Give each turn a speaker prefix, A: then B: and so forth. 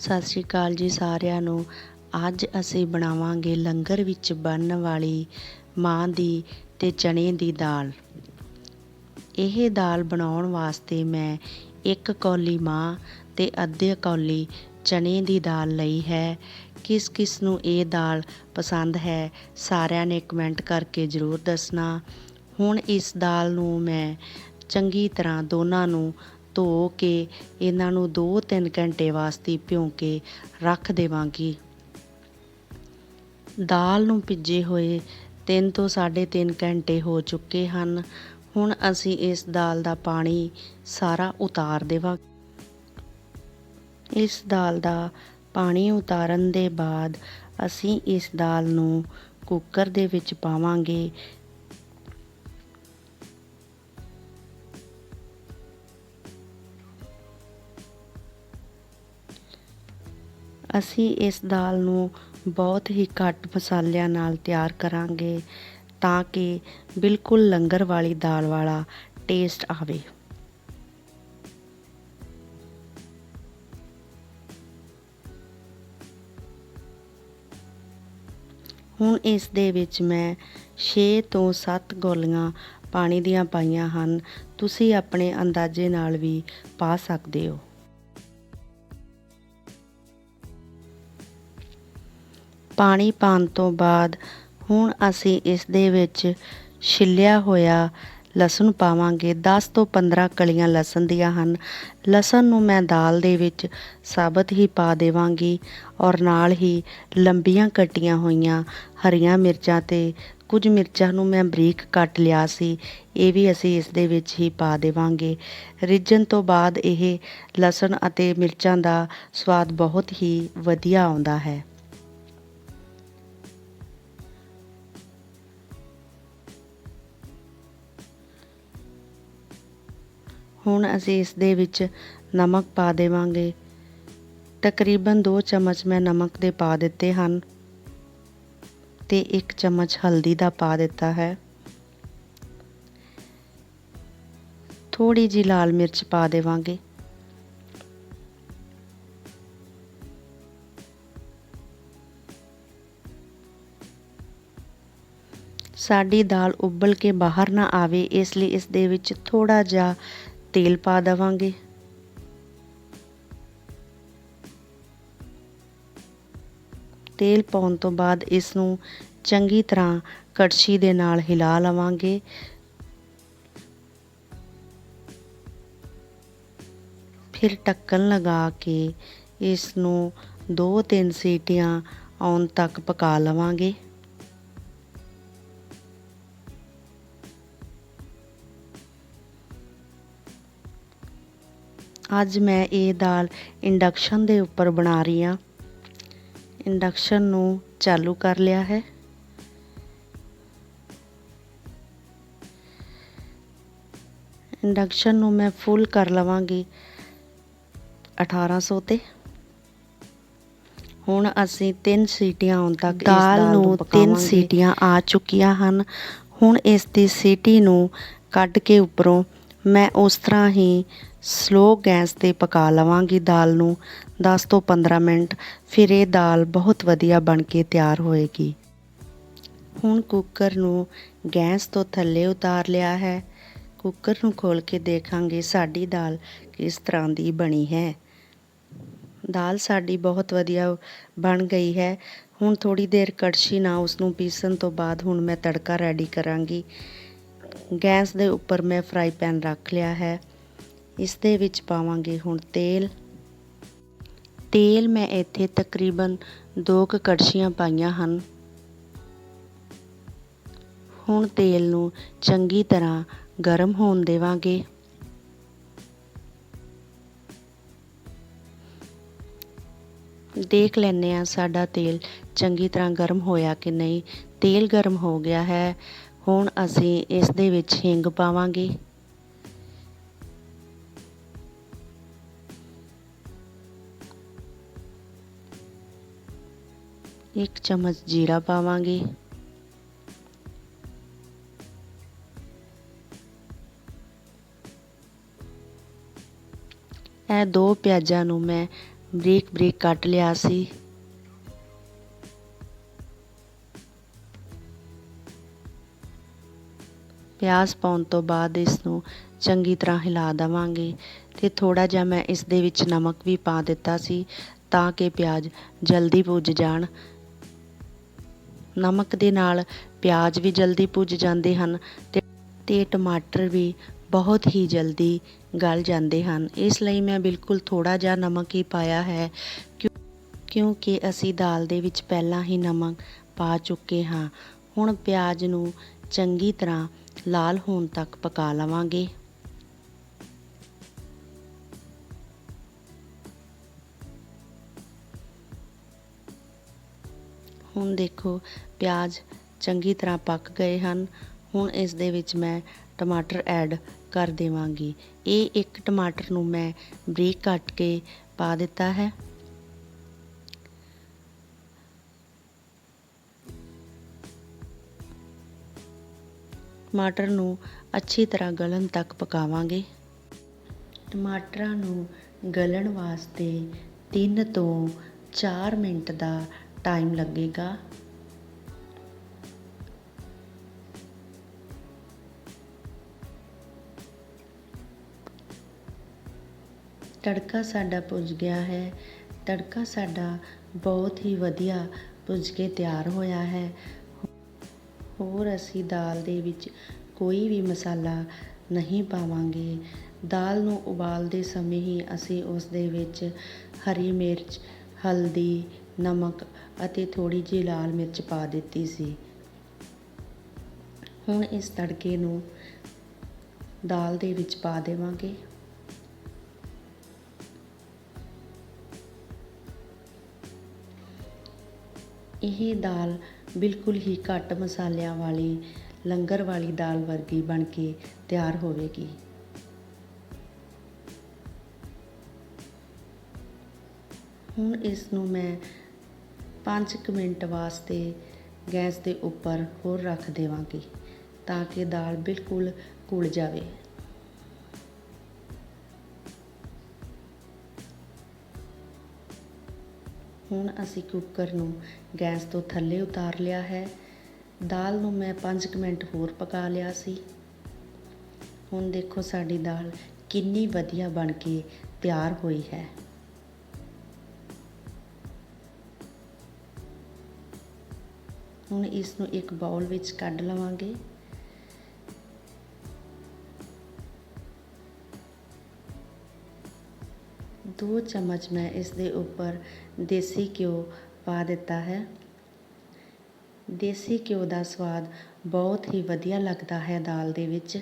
A: ਸਤਿ ਸ਼੍ਰੀ ਅਕਾਲ ਜੀ ਸਾਰਿਆਂ ਨੂੰ। ਅੱਜ ਅਸੀਂ ਬਣਾਵਾਂਗੇ ਲੰਗਰ ਵਿੱਚ ਬਣਨ ਵਾਲੀ ਮਾਂ ਦੀ ਤੇ ਚਣੇ ਦੀ ਦਾਲ। ਇਹ ਦਾਲ ਬਣਾਉਣ ਵਾਸਤੇ ਮੈਂ ਇੱਕ ਕੌਲੀ ਮਾਂ ਤੇ ਅੱਧੇ ਕੌਲੀ ਚਣੇ ਦੀ ਦਾਲ ਲਈ ਹੈ। ਕਿਸ ਕਿਸ ਨੂੰ ਇਹ ਦਾਲ ਪਸੰਦ ਹੈ ਸਾਰਿਆਂ ਨੇ ਕਮੈਂਟ ਕਰਕੇ ਜ਼ਰੂਰ ਦੱਸਣਾ। ਹੁਣ ਇਸ ਦਾਲ ਨੂੰ ਮੈਂ ਚੰਗੀ ਤਰ੍ਹਾਂ ਦੋਨਾਂ ਨੂੰ ਧੋ ਕੇ ਇਹਨਾਂ ਨੂੰ 2-3 ਘੰਟੇ ਵਾਸਤੇ ਭਿਉਂ ਕੇ ਰੱਖ ਦੇਵਾਂਗੀ। ਦਾਲ ਨੂੰ ਭਿੱਜੇ ਹੋਏ 3 ਤੋਂ 3.5 ਘੰਟੇ ਹੋ ਚੁੱਕੇ ਹਨ। ਹੁਣ ਅਸੀਂ ਇਸ ਦਾਲ ਦਾ ਪਾਣੀ ਸਾਰਾ ਉਤਾਰ ਦੇਵਾਂ ਇਸ ਦਾਲ ਦਾ ਪਾਣੀ ਉਤਾਰਨ ਦੇ ਬਾਅਦ ਅਸੀਂ ਇਸ ਦਾਲ ਨੂੰ ਕੁੱਕਰ ਦੇ ਵਿੱਚ ਪਾਵਾਂਗੇ। ਅਸੀਂ ਇਸ ਦਾਲ ਨੂੰ ਬਹੁਤ ਹੀ ਘੱਟ ਮਸਾਲਿਆਂ ਨਾਲ ਤਿਆਰ ਕਰਾਂਗੇ ਤਾਂ ਕਿ ਬਿਲਕੁਲ ਲੰਗਰ ਵਾਲੀ ਦਾਲ ਵਾਲਾ ਟੇਸਟ ਆਵੇ। ਹੁਣ ਇਸ ਦੇ ਵਿੱਚ ਮੈਂ 6 ਤੋਂ 7 ਗੋਲੀਆਂ ਪਾਣੀ ਦੀਆਂ ਪਾਈਆਂ ਹਨ। ਤੁਸੀਂ ਆਪਣੇ ਅੰਦਾਜ਼ੇ ਨਾਲ ਵੀ ਪਾ ਸਕਦੇ ਹੋ। ਪਾਣੀ ਪਾਉਣ ਤੋਂ ਬਾਅਦ ਹੁਣ ਅਸੀਂ ਇਸ ਦੇ ਵਿੱਚ ਛਿੱਲਿਆ ਹੋਇਆ ਲਸਣ ਪਾਵਾਂਗੇ। 10 ਤੋਂ 15 ਕਲੀਆਂ ਲਸਣ ਦੀਆਂ ਹਨ। ਲਸਣ ਨੂੰ ਮੈਂ ਦਾਲ ਦੇ ਵਿੱਚ ਸਾਬਤ ਹੀ ਪਾ ਦੇਵਾਂਗੀ ਔਰ ਨਾਲ ਹੀ ਲੰਬੀਆਂ ਕੱਟੀਆਂ ਹੋਈਆਂ ਹਰੀਆਂ ਮਿਰਚਾਂ ਤੇ ਕੁਝ ਮਿਰਚਾਂ ਨੂੰ ਮੈਂ ਬਰੀਕ ਕੱਟ ਲਿਆ ਸੀ। ਇਹ ਵੀ ਅਸੀਂ ਇਸ ਦੇ ਵਿੱਚ ਹੀ ਪਾ ਦੇਵਾਂਗੇ। ਰਿੱਝਣ ਤੋਂ ਬਾਅਦ ਇਹ ਲਸਣ ਅਤੇ ਮਿਰਚਾਂ ਦਾ ਸਵਾਦ ਬਹੁਤ ਹੀ ਵਧੀਆ ਆਉਂਦਾ ਹੈ। ਹੁਣ ਅਸੀਂ ਇਸ ਦੇ ਵਿੱਚ ਨਮਕ ਪਾ ਦੇਵਾਂਗੇ। ਤਕਰੀਬਨ 2 ਚਮਚ ਮੈਂ ਨਮਕ ਦੇ ਪਾ ਦਿੱਤੇ ਹਨ ਤੇ 1 ਚਮਚ ਹਲਦੀ ਦਾ ਪਾ ਦਿੱਤਾ ਹੈ। ਥੋੜੀ ਜੀ ਲਾਲ ਮਿਰਚ ਪਾ ਦੇਵਾਂਗੇ। ਸਾਡੀ ਦਾਲ ਉਬਲ ਕੇ ਬਾਹਰ ਨਾ ਆਵੇ, ਇਸ ਲਈ ਇਸ ਦੇ ਵਿੱਚ ਥੋੜਾ ਜਿਹਾ ਤੇਲ ਪਾ ਦੇਵਾਂਗੇ। ਤੇਲ ਪਾਉਣ ਤੋਂ ਬਾਅਦ ਇਸ ਨੂੰ ਚੰਗੀ ਤਰ੍ਹਾਂ ਕੜਛੀ ਦੇ ਨਾਲ ਹਿਲਾ ਲਵਾਂਗੇ। ਫਿਰ ਢੱਕਣ ਲਗਾ ਕੇ ਇਸ ਨੂੰ 2-3 ਸੀਟੀਆਂ ਆਉਣ ਤੱਕ ਪਕਾ ਲਵਾਂਗੇ। ਅੱਜ ਮੈਂ ਇਹ ਦਾਲ ਇੰਡਕਸ਼ਨ ਦੇ ਉੱਪਰ ਬਣਾ ਰਹੀ ਹਾਂ। ਇੰਡਕਸ਼ਨ ਨੂੰ ਚਾਲੂ ਕਰ ਲਿਆ ਹੈ। ਇੰਡਕਸ਼ਨ ਨੂੰ ਮੈਂ ਫੁੱਲ ਕਰ ਲਵਾਂਗੀ 1800 ਤੇ। ਹੁਣ ਅਸੀਂ 3 ਸੀਟੀਆਂ ਆਉਣ ਤੱਕ ਦਾਲ ਨੂੰ 3 ਸੀਟੀਆਂ ਆ ਚੁੱਕੀਆਂ ਹਨ। ਹੁਣ ਇਸ ਦੀ ਸੀਟੀ ਨੂੰ ਕੱਢ ਕੇ ਉੱਪਰੋਂ ਮੈਂ ਉਸ ਤਰ੍ਹਾਂ ਹੀ ਸਲੋ ਗੈਸ ਤੇ ਪਕਾ ਲਵਾਂਗੀ ਦਾਲ ਨੂੰ। 10 ਤੋਂ 15 ਮਿੰਟ, ਫਿਰ ਇਹ ਦਾਲ ਬਹੁਤ ਵਧੀਆ ਬਣ ਕੇ ਤਿਆਰ ਹੋਏਗੀ। ਹੁਣ ਕੁੱਕਰ ਨੂੰ ਗੈਸ ਤੋਂ ਥੱਲੇ ਉਤਾਰ ਲਿਆ ਹੈ। ਕੁੱਕਰ ਨੂੰ ਖੋਲ ਕੇ ਦੇਖਾਂਗੇ ਸਾਡੀ ਦਾਲ ਕਿਸ ਤਰ੍ਹਾਂ ਦੀ ਬਣੀ ਹੈ। ਦਾਲ ਸਾਡੀ ਬਹੁਤ ਵਧੀਆ ਬਣ ਗਈ ਹੈ। ਹੁਣ ਥੋੜੀ ਦੇਰ ਕੜਛੀ ਨਾਲ ਉਸ ਨੂੰ ਪੀਸਣ ਤੋਂ ਬਾਅਦ ਹੁਣ ਮੈਂ ਤੜਕਾ ਰੈਡੀ ਕਰਾਂਗੀ। ਗੈਸ ਦੇ ਉੱਪਰ ਮੈਂ ਫਰਾਈ ਪੈਨ ਰੱਖ ਲਿਆ ਹੈ। ਇਸ ਦੇ ਵਿੱਚ ਪਾਵਾਂਗੇ ਹੁਣ ਤੇਲ। ਤੇਲ ਮੈਂ ਇੱਥੇ ਤਕਰੀਬਨ 2 ਕੁ ਕੜਛੀਆਂ ਪਾਈਆਂ ਹਨ। ਹੁਣ ਤੇਲ ਨੂੰ ਚੰਗੀ ਤਰ੍ਹਾਂ ਗਰਮ ਹੋਣ ਦੇਵਾਂਗੇ। ਦੇਖ ਲੈਂਦੇ ਆ ਸਾਡਾ ਤੇਲ ਚੰਗੀ ਤਰ੍ਹਾਂ ਗਰਮ ਹੋਇਆ ਕਿ ਨਹੀਂ। ਤੇਲ ਗਰਮ ਹੋ ਗਿਆ ਹੈ। ਹੁਣ ਅਸੀਂ ਇਸ ਦੇ ਵਿੱਚ ਹਿੰਗ ਪਾਵਾਂਗੇ? ਇੱਕ ਚਮਚ ਜੀਰਾ ਪਾਵਾਂਗੇ। ਇਹ ਦੋ ਪਿਆਜ਼ਾਂ ਨੂੰ ਮੈਂ ਬਰੀਕ ਬਰੀਕ ਕੱਟ ਲਿਆ ਸੀ। ਪਿਆਜ਼ ਪਾਉਣ ਤੋਂ ਬਾਅਦ ਇਸ ਨੂੰ ਚੰਗੀ ਤਰ੍ਹਾਂ ਹਿਲਾ ਦੇਵਾਂਗੇ ਤੇ ਥੋੜਾ ਜਿਹਾ ਮੈਂ ਇਸ ਦੇ ਵਿੱਚ ਨਮਕ ਵੀ ਪਾ ਦਿੱਤਾ ਸੀ ਤਾਂ ਕਿ ਪਿਆਜ਼ ਜਲਦੀ ਭੁੱਜ ਜਾਣ। ਨਮਕ ਦੇ ਨਾਲ ਪਿਆਜ਼ ਵੀ ਜਲਦੀ ਭੁੱਜ ਜਾਂਦੇ ਹਨ ਤੇ ਟਮਾਟਰ ਵੀ ਬਹੁਤ ਹੀ ਜਲਦੀ ਗਲ ਜਾਂਦੇ ਹਨ। ਇਸ ਲਈ ਮੈਂ ਬਿਲਕੁਲ ਥੋੜਾ ਜਿਹਾ ਨਮਕ ਹੀ ਪਾਇਆ ਹੈ ਕਿਉਂ- ਕਿਉਂਕਿ ਅਸੀਂ ਦਾਲ ਦੇ ਵਿੱਚ ਪਹਿਲਾਂ ਹੀ ਨਮਕ ਪਾ ਚੁੱਕੇ ਹਾਂ। ਹੁਣ ਪਿਆਜ਼ ਨੂੰ ਚੰਗੀ ਤਰ੍ਹਾਂ ਲਾਲ ਹੋਣ ਤੱਕ ਪਕਾ ਲਵਾਂਗੇ। ਹੁਣ ਦੇਖੋ, ਪਿਆਜ਼ ਚੰਗੀ ਤਰ੍ਹਾਂ ਪੱਕ ਗਏ ਹਨ। ਹੁਣ ਇਸ ਦੇ ਵਿੱਚ ਮੈਂ ਟਮਾਟਰ ਐਡ ਕਰ ਦੇਵਾਂਗੀ। ਇਹ ਇੱਕ ਟਮਾਟਰ ਨੂੰ ਮੈਂ ਬਰੀਕ ਕੱਟ ਕੇ ਪਾ ਦਿੱਤਾ ਹੈ। ਟਮਾਟਰ ਨੂੰ ਅੱਛੀ ਤਰ੍ਹਾਂ ਗਲਣ ਤੱਕ ਪਕਾਵਾਂਗੇ। ਟਮਾਟਰਾਂ ਨੂੰ ਗਲਣ ਵਾਸਤੇ 3 ਤੋਂ 4 ਮਿੰਟ ਦਾ ਟਾਈਮ ਲੱਗੇਗਾ। ਤੜਕਾ ਸਾਡਾ ਪੁੱਜ ਗਿਆ ਹੈ। ਤੜਕਾ ਸਾਡਾ ਬਹੁਤ ਹੀ ਵਧੀਆ ਪੁੱਜ ਕੇ ਤਿਆਰ ਹੋਇਆ ਹੈ। ਹੋਰ ਅਸੀਂ ਦਾਲ ਦੇ ਵਿੱਚ ਕੋਈ ਵੀ ਮਸਾਲਾ ਨਹੀਂ ਪਾਵਾਂਗੇ। ਦਾਲ ਨੂੰ ਉਬਾਲਦੇ ਸਮੇਂ ਹੀ ਅਸੀਂ ਉਸ ਦੇ ਵਿੱਚ ਹਰੀ ਮਿਰਚ, ਹਲਦੀ, ਨਮਕ ਅਤੇ ਥੋੜੀ ਜਿਹੀ ਲਾਲ ਮਿਰਚ ਪਾ ਦਿੱਤੀ ਸੀ। ਹੁਣ ਇਸ ਤੜਕੇ ਨੂੰ ਦਾਲ ਦੇ ਵਿੱਚ ਪਾ ਦੇਵਾਂਗੇ। ਇਹ ਦਾਲ ਬਿਲਕੁਲ ਹੀ ਘੱਟ ਮਸਾਲਿਆਂ ਵਾਲੀ, ਲੰਗਰ ਵਾਲੀ ਦਾਲ ਵਰਗੀ ਬਣ ਕੇ ਤਿਆਰ ਹੋਵੇਗੀ। ਹੁਣ ਇਸ ਨੂੰ ਮੈਂ 5 ਮਿੰਟ ਵਾਸਤੇ ਗੈਸ ਦੇ ਉੱਪਰ ਹੋਰ ਰੱਖ ਦੇਵਾਂਗੀ, ਤਾਂ ਕਿ ਦਾਲ ਬਿਲਕੁਲ ਘੁਲ ਜਾਵੇ। ਹੁਣ ਅਸੀਂ ਕੁੱਕਰ ਨੂੰ ਗੈਸ ਤੋਂ ਥੱਲੇ ਉਤਾਰ ਲਿਆ ਹੈ। ਦਾਲ ਨੂੰ ਮੈਂ 5 ਮਿੰਟ ਹੋਰ ਪਕਾ ਲਿਆ ਸੀ। ਹੁਣ ਦੇਖੋ ਸਾਡੀ ਦਾਲ ਕਿੰਨੀ ਵਧੀਆ ਬਣ ਕੇ ਤਿਆਰ ਹੋਈ ਹੈ। ਹੁਣ ਇਸ ਨੂੰ ਇੱਕ ਬਾਉਲ ਵਿੱਚ ਕੱਢ ਲਵਾਂਗੇ। ਦੋ ਚਮਚ ਮੈਂ ਇਸ ਦੇ ਉੱਪਰ ਦੇਸੀ ਘਿਓ ਪਾ ਦਿੱਤਾ ਹੈ। ਦੇਸੀ ਘਿਓ ਦਾ ਸਵਾਦ ਬਹੁਤ ਹੀ ਵਧੀਆ ਲੱਗਦਾ ਹੈ ਦਾਲ ਦੇ ਵਿੱਚ।